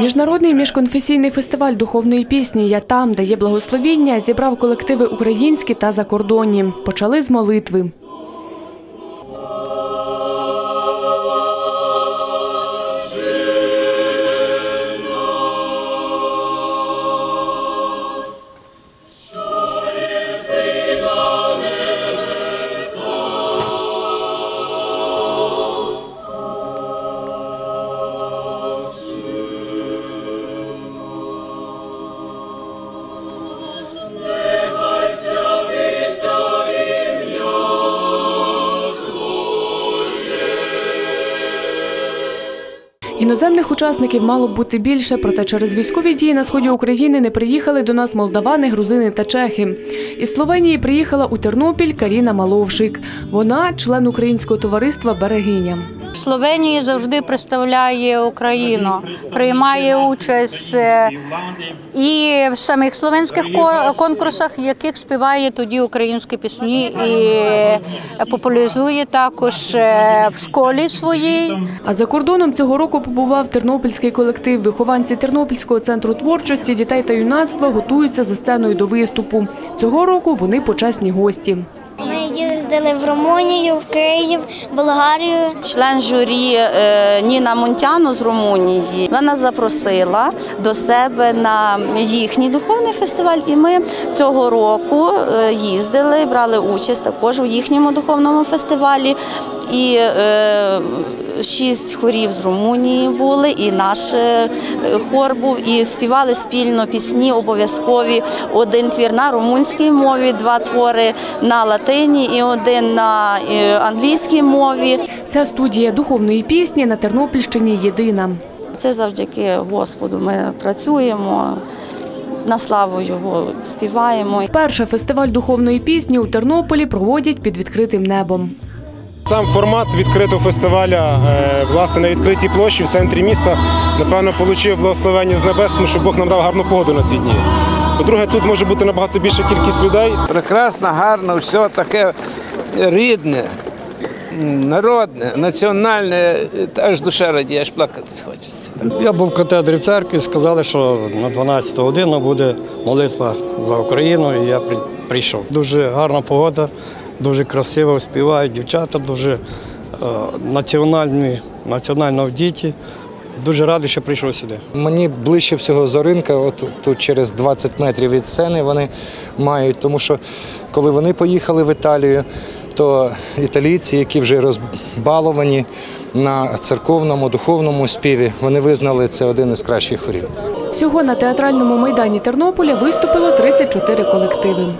Міжнародний міжконфесійний фестиваль духовної пісні Я там, де є благословіння, зібрав колективи українські та закордонні. Почали з молитви. Іноземних учасників мало б бути більше, проте через військові дії на сході України не приїхали до нас молдавани, грузини та чехи. Із Словенії приїхала у Тернопіль Каріна Маловшик. Вона член українського товариства Берегиня. Словенії завжди представляє Україну, приймає участь е, і в самих словенських ко- конкурсах, яких співає тоді українські пісні і популяризує також е, в школі своїй. А за кордоном цього року побував тернопільський колектив. Вихованці Тернопільського центру творчості дітей та юнацтва готуються за сценою до виступу. Цього року вони почесні гості. Їздили в Румунію, в Київ, Болгарію. Член журі е, Ніна Монтяно з Румунії вона запросила до себе на їхній духовний фестиваль, і ми цього року е, їздили, брали участь також у їхньому духовному фестивалі. І е, шість хорів з Румунії були, і наш е, хор був, і співали спільно пісні обов'язкові. Один твір на румунській мові, два твори на латині і один на е, англійській мові. Ця студія духовної пісні на Тернопільщині єдина. Це завдяки Господу ми працюємо, на славу його співаємо. Вперше фестиваль духовної пісні у Тернополі проводять під відкритим небом. Сам формат відкритого фестиваля е, власне на відкритій площі в центрі міста напевно отримав благословення з небес, тому що Бог нам дав гарну погоду на ці дні. По-друге, тут може бути набагато більша кількість людей. Прекрасно, гарно, все таке рідне, народне, національне, аж душа радіє, аж плакати хочеться. Я був в катедрі в церкві, сказали, що на 12 годину буде молитва за Україну, і я прийшов. Дуже гарна погода, дуже красиво співають дівчата, дуже е, національні, національно діти. Дуже радий, що прийшов сюди. Мені ближче всього Зоринка, от тут через 20 метрів від сцени вони мають, тому що коли вони поїхали в Італію, то італійці, які вже розбаловані на церковному, духовному співі, вони визнали це один із кращих хорів. Всього на театральному майдані Тернополя виступило 34 колективи.